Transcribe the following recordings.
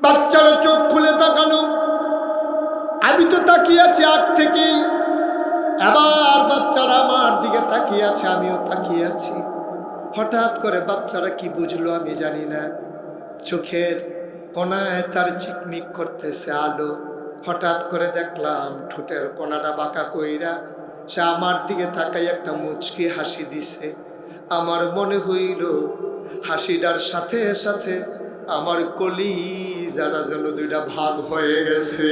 বাচ্চারা চোখ খুলে তাকালো। আমি তো তাকিয়ে আছি আগ থেকেই। আবার বাচ্চারা আমার দিকে তাকিয়ে আছে আমিও তাকিয়ে আছি হঠাৎ করে বাচ্চারা কি বুঝলো আমি জানি না। চোখের কোনায় তার চিকমিক করতেছে আলো। হঠাৎ করে দেখলাম ঠোঁটের কোনাটা বাঁকা কইরা সে আমার দিকে তাকাই একটা মুচকি হাসি দিছে। আমার মনে হইল হাসিটার সাথে সাথে আমার কলি যারা যেন দুইটা ভাগ হয়ে গেছে।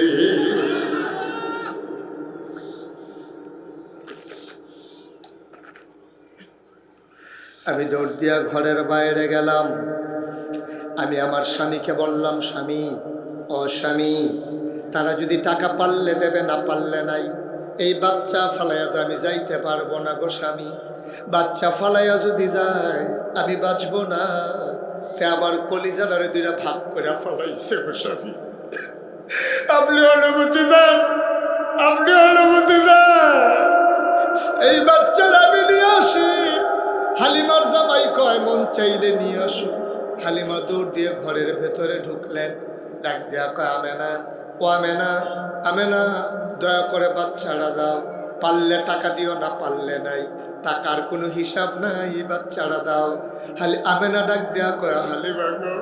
আমি দৌড় দিয়া ঘরের বাইরে গেলাম। আমি আমার স্বামীকে বললাম, স্বামী, ও স্বামী, তারা যদি টাকা পারলে দেবে, না পারলে নাই। এই বাচ্চা ফালাইয়া তো আমি যাইতে পারব না গো স্বামী। বাচ্চা ফালাইয়া যদি যায়, আমি বাঁচবো না। তে আমার কলিজারে দুইটা ভাগ করে ফালাইছে গো স্বামী আপনি অনুমতি দেন, আপনি অনুমতি দেন। এই বাচ্চার আমি নিয়ে আসি। হালিমার জামাই কয়, মন চাইলে নিয়ে আসো। হালিমা দৌড় দিয়ে ঘরের ভেতরে ঢুকলেন। ডাক দেয়া কয়, আমেনা, ও আমেনা আমেনা, দয়া করে বাচ্চারা দাও। পারলে টাকা দিও না, পারলে নাই। টাকার কোনো হিসাব নাই, বাচ্চারা দাও। হালি আমেনা ডাক দেয়া কয়, হালিমা গো,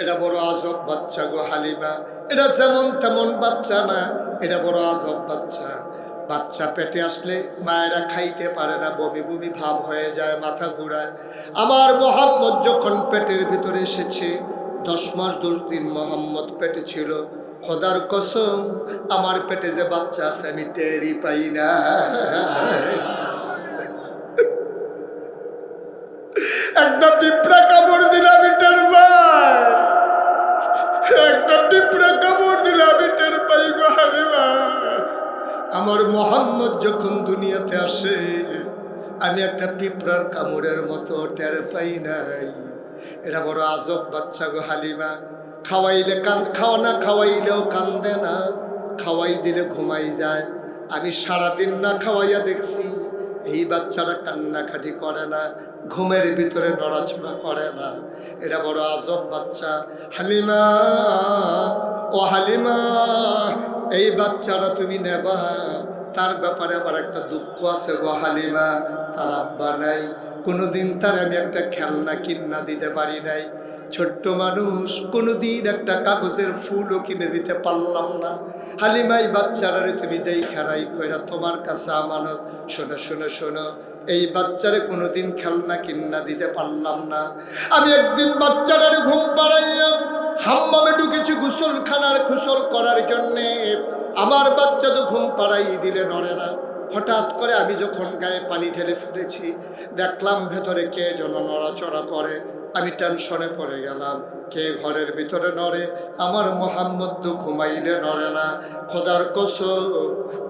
এটা বড় আজব বাচ্চা গো হালিমা। এটা যেমন তেমন বাচ্চা না, এটা বড় আজব বাচ্চা। বাচ্চা পেটে আসলে মায়েরা খাইতে পারে না, বমি বমি ভাব হয়ে যায়, মাথা ঘুরায়। আমার মোহাম্মদ যখন পেটের ভিতরে এসেছে, দশ মাস দশ দিন মোহাম্মদ পেটে ছিল। খোদার কসম, আমার পেটে যে বাচ্চা আছে, আমি টেরই পাই না। একটা পিঁপড়া কামড় দিলে আমি টের একটা পিঁপড়া কামড় দিলে আমি টের পাই আমার মোহাম্মদ যখন দুনিয়াতে আসে, আমি একটা পিঁপড়ার কামড়ের মতো টের পাই নাই। এটা বড় আজব বাচ্চা গো হালিমা। খাওয়াইলে কান খাওয়া না খাওয়াইলেও কান্দে না। খাওয়াই দিলে ঘুমাই যায়। আমি সারাদিন না খাওয়াইয়া দেখছি, এই বাচ্চারা কান্নাকাটি করে না, ঘুমের ভিতরে নড়াচড়া করে না। এটা বড় আজব বাচ্চা। হালিমা, ও হালিমা, এই বাচ্চারা তুমি নেবা। তার ব্যাপারে আমার একটা দুঃখ আছে গো হালিমা। তার আব্বা নাই। কোনোদিন তার আমি একটা খেলনা কিনা দিতে পারি নাই। ছোট্ট মানুষ, কোনোদিন একটা কাগজের ফুলও কিনে দিতে পারলাম না। হালিমাই বাচ্চারারে তুমি দেই খেরাই কইরা তোমার কাছে আমানত। শোনো শোনো শোনো, এই বাচ্চারে কোনোদিন খেলনা কিনা দিতে পারলাম না। আমি একদিন বাচ্চারারে ঘুম পাড়াইয়া হাম্মামে ঢুকেছি গুসলখানার খুসল করার জন্যে। আমার বাচ্চা তো ঘুম পাড়াই দিলে নড়ে না। হঠাৎ করে আমি যখন গায়ে পানি ঢেলে ফেলেছি, দেখলাম ভেতরে কে যেন নড়াচড়া করে। আমি টেনশনে পড়ে গেলাম। কে ঘরের ভিতরে নড়ে? আমার মোহাম্মদ তো ঘুমাইলে নড়ে না। খোদার কস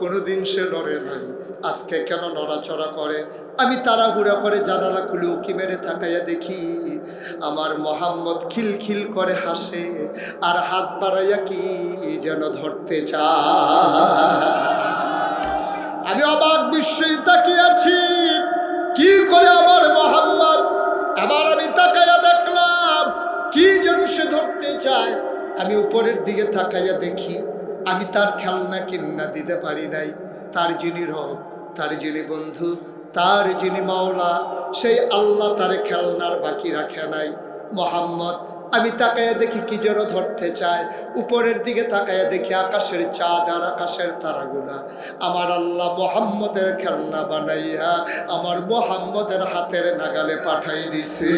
কোনোদিন সে নড়ে নাই। আজকে কেন নড়াচড়া করে? আমি তাড়াহুড়া করে জানালা খুলে উকি মেরে থাকাইয়া দেখি, আমার মোহাম্মদ খিলখিল করে হাসে, আর হাত বাড়াইয়া কি যেন ধরতে চায়। আমি অবাক বিস্ময় তাকিয়ে আছি। কি করে চায় আমি উপরের দিকে তাকাইয়া দেখি, আমি তার খেলনা কিন্না দিতে পারি নাই। তার যিনি রব, তার যিনি বন্ধু, তার যিনি মাওলা, সেই আল্লাহ তার খেলনার বাকি রাখে নাই। মোহাম্মদ, আমি তাকাইয়া দেখি কি যেন ধরতে চায়। উপরের দিকে তাকাইয়া দেখি আকাশের চাঁদ আর আকাশের তারাগুলা। আমার আল্লাহ মোহাম্মদের খেলনা বানাইয়া আমার মোহাম্মদের হাতের নাগালে পাঠাই দিছে।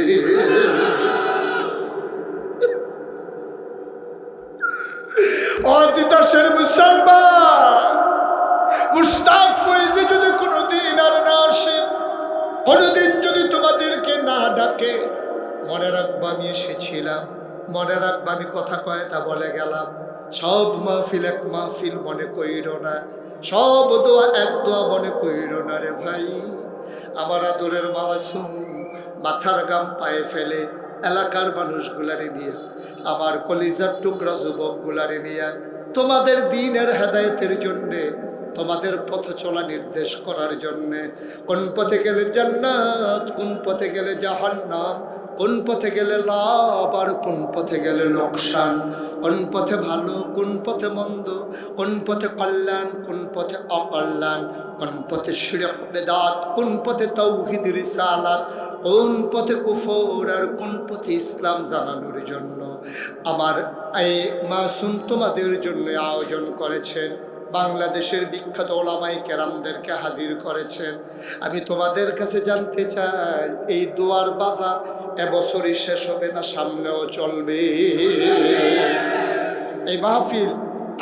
অদিতাসের মুসলমান। মুস্তাক ফয়েজে যদি কোনোদিন আর না আসে, কোনোদিন যদি তোমাদেরকে না ডাকে, মনে রাখব আমি এসেছিলাম, মনে রাখব আমি কথা কয়টা বলে গেলাম। সব মাহফিল এক মাহফিল মনে কইর না, সব দোয়া এক দোয়া মনে কইর না রে ভাই। আমার আদরের মাসুম মাথার গাম পায়ে ফেলে এলাকার মানুষগুলারে নিয়ে আমার কলিজার টুকরা যুবকগুলারে নিয়ে তোমাদের দিনের হেদায়তের জন্যে তোমাদের পথ চলা নির্দেশ করার জন্যে কোন পথে গেলে জান্নাত কোন পথে গেলে জাহান্নাম কোন পথে গেলে লাভ আর কোন পথে গেলে লোকসান কোন পথে ভালো কোন পথে মন্দ কোন পথে কল্যাণ কোন পথে অকল্যাণ কোন পথে শিরক বেদাত কোন পথে তৌহিদ রিসালাত কোন পথে কুফর আর কোন পথে ইসলাম জানানোর জন্য? আমার এই মাসুম তোমাদের জন্য আয়োজন করেছেন। বাংলাদেশের বিখ্যাত ওলামাই কেরামদেরকে হাজির করেছেন। আমি তোমাদের কাছে জানতে চাই, এই দুয়ার বাজার এবছরই শেষ হবে না, সামনেও চলবে? এই মাহফিল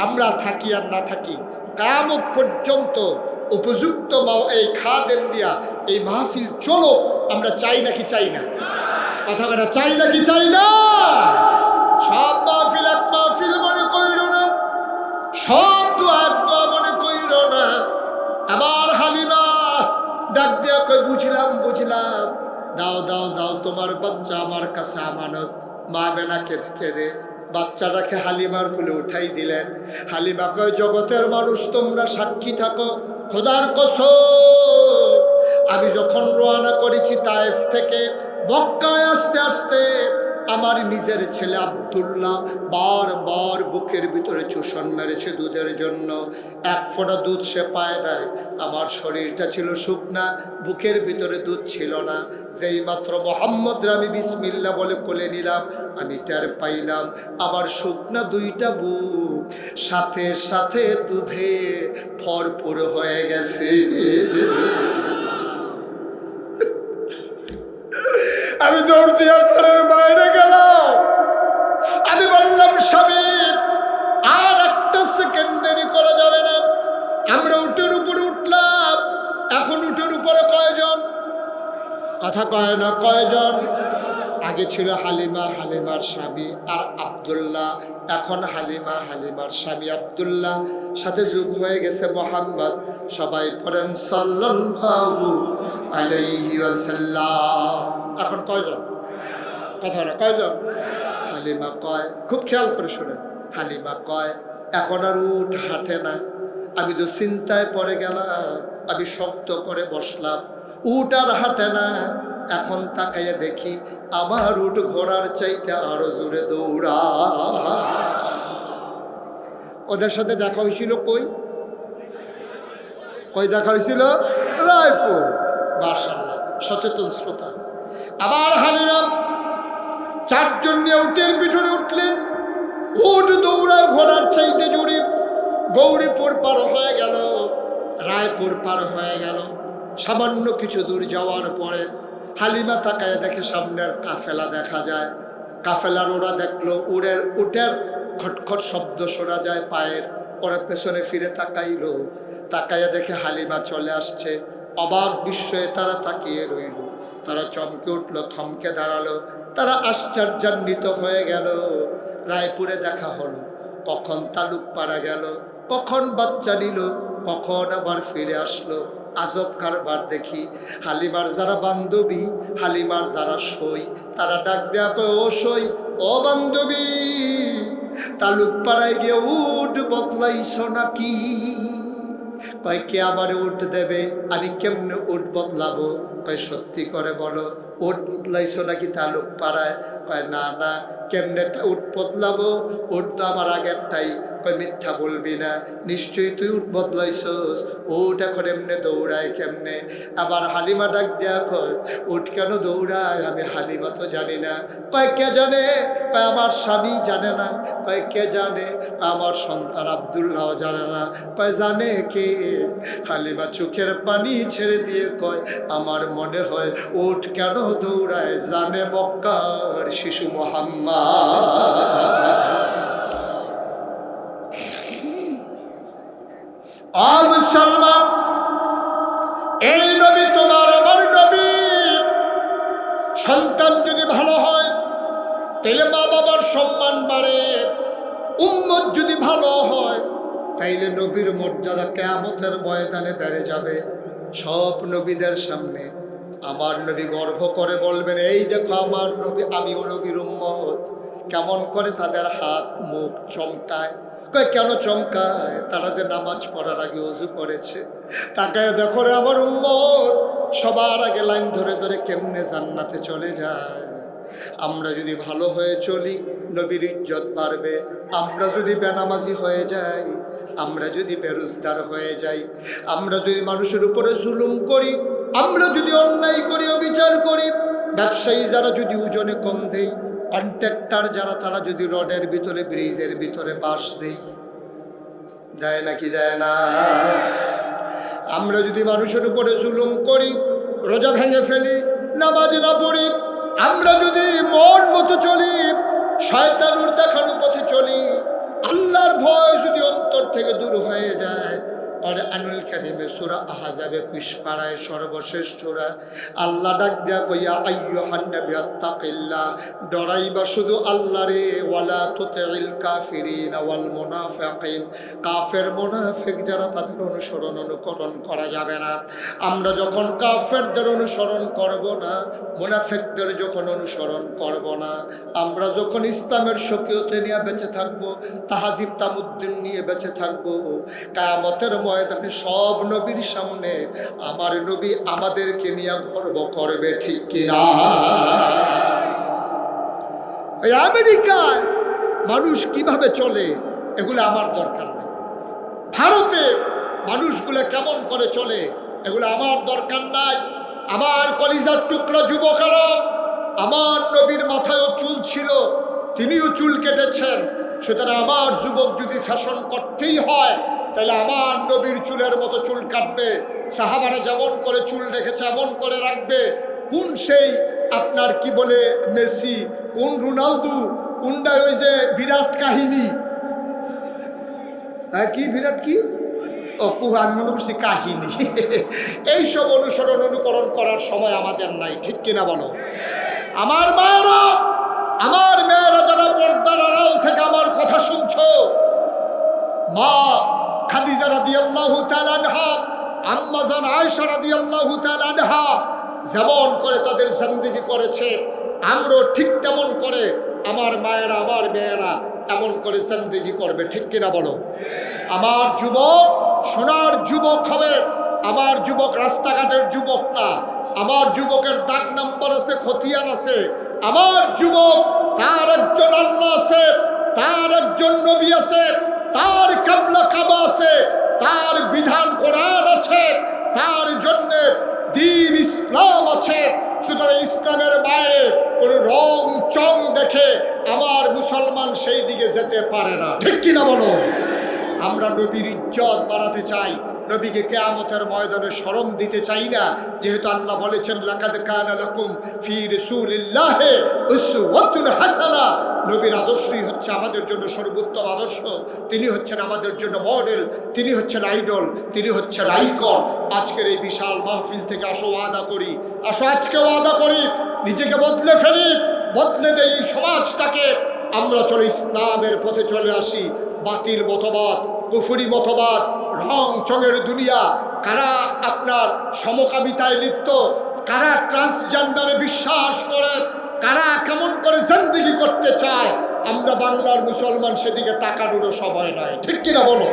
আমরা থাকি আর না থাকি কামত পর্যন্ত উপযুক্ত এই খাদেন দিয়া এই মাহফিল চলো আমরা চাই নাকি চাই না? কথা কথা চাই নাকি চাই না? সব মাহফিল এক মাহফিল মনে করিল না। সব দোয়া এক মনে করিল না। আমার হালিমা ডাক দিয়া কই বুঝলাম বুঝলাম। দাও দাও দাও, তোমার বাচ্চা আমার কাছে আমানত। মা বেনা কেঁদে কেঁদে বাচ্চাটাকে হালিমার কুলে উঠাই দিলেন। হালিমা কয়, জগতের মানুষ, তোমরা সাক্ষী থাকো। খোদার কসম আমি যখন রওনা করেছি তায়েফ থেকে, মক্কায় আসতে আসতে আমার নিজের ছেলে আবদুল্লাহ বারবার বুকের ভিতরে চুষণ মেরেছে দুধের জন্য। এক ফোঁটা দুধ সে পায় নাই। আমার শরীরটা ছিল শুকনা, বুকের ভিতরে দুধ ছিল না। যেই মাত্র মোহাম্মদ আমি বিসমিল্লা বলে কোলে নিলাম, আমি টের পাইলাম আমার শুকনা দুইটা বুক সাথে সাথে দুধে ভরপুর হয়ে গেছে। আমি দৌড় দিয়া ঘরের বাইরে গেলাম। আমি বললাম, স্বামী, আর একটা সেকেন্ড দেরি করা যাবে না। আমরা উটের উপরে উঠলাম। এখন উটের উপরে কয়জন? কথা কয় না, কয়জন? আগে ছিল হালিমা, হালিমার স্বামী, আর আব্দুল্লাহ, এখন হালিমা, হালিমার স্বামী আব্দুল্লাহ। সাথে যুগ হয়ে গেছে মোহাম্মদ। সবাই পড়েন এখন কয়জন? কথা না কয়জন? হালিমা কয়, খুব খেয়াল করে শুনেন। হালিমা কয়, এখন আর উঠ হাঁটে না। আমি তো চিন্তায় পড়ে গেলাম, আমি শক্ত করে বসলাম। উঠ আর হাঁটে না। এখন তাকাইয়ে দেখি আমার উঠ ঘোড়ার চাইতে আরও জোরে দৌড়া। ওদের সাথে দেখা হয়েছিল কই? কই দেখা হয়েছিল? রায়পুর। মার্শাল্লাহ সচেতন শ্রোতা। আবার হালিরাম চারজন নিয়ে উটের পিঠনে উঠলেন। উঠ দৌড়ায় ঘোড়ার চাইতে জুড়ি গৌরীপুর পার হয়ে গেল, রায়পুর পার হয়ে গেল। সামান্য কিছু দূর যাওয়ার পরে হালিমা তাকায় দেখে সামনের কাফেলা দেখা যায়। কাফেলার ওরা দেখল উড়ের উটের খটখট শব্দ শোনা যায় পায়ের। ওরা পেছনে ফিরে তাকাইলো, তাকাইয়া দেখে হালিমা চলে আসছে। অবাক বিস্ময়ে তারা তাকিয়ে রইল। তারা চমকে উঠল, থমকে দাঁড়াল। তারা আশ্চর্যান্বিত হয়ে গেল। রায়পুরে দেখা হলো। কখন তালুক পাড়া গেল, কখন বাচ্চা নিল, কখন আবার ফিরে আসলো। আজব কারবার দেখি। হালিমার যারা বান্ধবী, হালিমার যারা সই, তারা ডাক দেয়া কয়, ও সই, ও বান্ধবী তালুক পাড়ায় গিয়ে উঠ বদলাইছ নাকি? কয়, কে আমার উঠ দেবে? আমি কেমনে উঠ বদলাবো? কয়, সত্যি করে বলো উঠ বদলাইছো নাকি তালুক পাড়ায়? কয়, না না, কেমনে উঠ বদলাবো ওট তো আমার আগেরটাই। কয়, মিথ্যা বলবি না, নিশ্চয়ই তুই উঠ বদলাইছস উঠ এখন এমনে দৌড়ায় কেমনে? আবার হালিমা ডাক দেয়া কয় উঠ কেন দৌড়ায়? আমি হালিমা তো জানি না। কয়, কে জানে? কয়, আমার স্বামী জানে না। কয়, কে জানে? আমার সন্তান আবদুল্লাহ জানে না। কয়, জানে কে? হালিমা চোখের পানি ছেড়ে দিয়ে কয়, আমার মনে হয় উঠ কেন দৌড়ায় জানে মক্কার শিশু মোহাম্মা আ মুসলমান, এই নবী তোমার আমার নবী। সন্তান যদি ভালো হয়, তাইলে মা বাবার সম্মান বাড়ে। উম্মত যদি ভালো হয়, তাইলে নবীর মর্যাদা কেয়ামতের ময়দানে বেড়ে যাবে। সব নবীদের সামনে আমার নবী গর্ব করে বলবেন, এই দেখো আমার নবী, আমিও নবীর উম্মত। কেমন করে তাদের হাত মুখ চমকায়। কয়, কেন চমকায়? তারা যে নামাজ পড়ার আগে অজু করেছে। তাকে দেখো রে আমার উম্মত, সবার আগে লাইন ধরে ধরে কেমনে জান্নাতে চলে যায়। আমরা যদি ভালো হয়ে চলি, নবীর ইজ্জত বাড়বে। আমরা যদি বেনামাজি হয়ে যাই, আমরা যদি বেরোজগার হয়ে যাই। আমরা যদি মানুষের উপরে জুলুম করি আমরা যদি অন্যায় করি, অবিচার করি, ব্যবসায়ী যারা যদি ওজনে কম দেই কন্ট্রাক্টর যারা, তারা যদি রডের ভিতরে, ব্রিজের ভিতরে বাস দেই দেয় নাকি দেয় না? আমরা যদি মানুষের উপরে জুলুম করি, রোজা ভেঙে ফেলি, নামাজ না পড়ি, আমরা যদি মন মতো চলি, শয়তানুর দেখানো পথে চলি, আল্লাহর ভয় যদি অন্তর থেকে দূর হয়ে যায় আমরা যখন কাফেরদের অনুসরণ করব না, মুনাফিকদের যখন অনুসরণ করব না, আমরা যখন ইসলামের সক্রিয়তে নিয়ে বেঁচে থাকব, তাহাজিব তামুদ্দিন নিয়ে বেঁচে থাকব, কায়ামতের ময়দানে সব নবীর সামনে আমার নবী আমাদেরকে নিয়ে গর্ব করবে, ঠিক কিনা? আমেরিকায় মানুষ কীভাবে চলে, এগুলো আমার দরকার নেই। ভারতে মানুষগুলো কেমন করে চলে, এগুলো আমার দরকার নাই। আমার কলিজার টুকরা যুবকেরা, আমার নবীর মাথায়ও চুল ছিল, তিনিও চুল কেটেছেন। সুতরাং আমার যুবক যদি ফ্যাশন করতেই হয় তাহলে আমার নবীর চুলের মতো চুল কাটবে, সাহাবারা যেমন করে চুল রেখেছে এমন করে রাখবে। কোন সেই আপনার কি বলে মেসি, কোন রোনালদো, কোনটা ওই যে বিরাট কাহিনী? হ্যাঁ কি বিরাট কি? ও কুহা আমি মনে করছি কাহিনী এইসব অনুসরণ অনুকরণ করার সময় আমাদের নাই, ঠিক কিনা বলো? আমার মায়েরা, আমার মেয়েরা যারা পর্দার আড়াল থেকে আমার কথা শুনছো মা খাদিজা রাদিয়াল্লাহু আনহা, আম্মা জান আয়েশা রাদিয়াল্লাহু আনহা যেমন করে তাদের জিন্দেগি করেছে, আমরাও ঠিক তেমন করে, আমার মায়েরা, আমার মেয়েরা এমন করে জিন্দেগি করবে, ঠিক কিনা বলো? আমার যুবক সোনার যুবক হবে, আমার যুবক রাস্তাঘাটের যুবক না, আমার যুবকের দাগ নাম্বার আছে, খতিয়ান আছে, আমার যুবক তার একজন আল্লাহ আছে, তার একজন নবী আছে ইসলাম আছে। সুতরাং ইসলামের বাইরে কোনো রং, চং দেখে আমার মুসলমান সেই দিকে যেতে পারে না। ঠিক কিনা বলো? আমরা নবীর ইজ্জত বাড়াতে চাই। নবীকে কেয়ামতের ময়দানে স্মরণ দিতে চাই না। যেহেতু আল্লাহ বলেছেন, লাকাদ কানা লাকুম ফি রাসূলিল্লাহি উসওয়াতুন হাসানা। নবীর আদর্শই হচ্ছে আমাদের জন্য সর্বোত্তম আদর্শ। তিনি হচ্ছেন আমাদের জন্য মডেল, তিনি হচ্ছেন আইডল, তিনি হচ্ছেন আইকন। আজকের এই বিশাল মাহফিল থেকে আসো, ওয়াদা করি। আসো আজকেও ওয়াদা করি। নিজেকে বদলে ফেলি, বদলে দেই সমাজটাকে। আমরা চলে ইসলামের পথে চলে আসি। বাতিল মতবাদ, কুফুরি মতবাদ রং চঙের দুনিয়া, কারা আপনার সমকামিতায় লিপ্ত, কারা ট্রান্সজেন্ডারে বিশ্বাস করে, কারা কেমন করে জিন্দিগি করতে চায়, আমরা বাংলার মুসলমান সেদিকে তাকানোরও সময় নয় ঠিক কিনা বলো?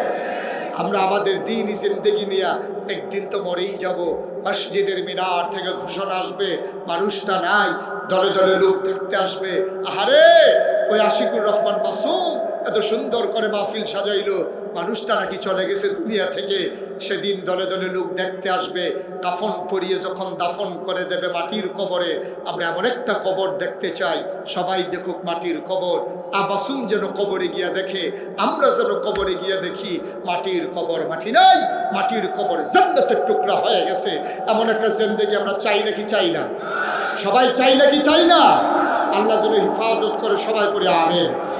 আমরা আমাদের দিন জিন্দেগি নিয়ে একদিন তো মরেই যাব, মসজিদের মিনার থেকে ঘোষণা আসবে, মানুষটা নাই, দলে দলে লোক দেখতে আসবে, আহারে, ওই আশিকুর রহমান মাসুম এত সুন্দর করে মাহফিল সাজাইলো। মানুষটা নাকি চলে গেছে দুনিয়া থেকে। সেদিন দলে দলে লোক দেখতে আসবে। কাফন পরিয়ে যখন দাফন করে দেবে মাটির কবরে। আমরা এমন একটা কবর দেখতে চাই। সবাই দেখুক মাটির কবর। আবাসুম যেন কবরে গিয়া দেখে। আমরা যেন কবরে গিয়া দেখি, মাটির কবর মাটি নাই, মাটির কবর জান্নাতের টুকরা হয়ে গেছে। এমন একটা জিন্দেগি আমরা চাই নাকি চাই না? সবাই চাই নাকি চাই না? আল্লাহ যেন হেফাজত করে সবাই করে আমেন।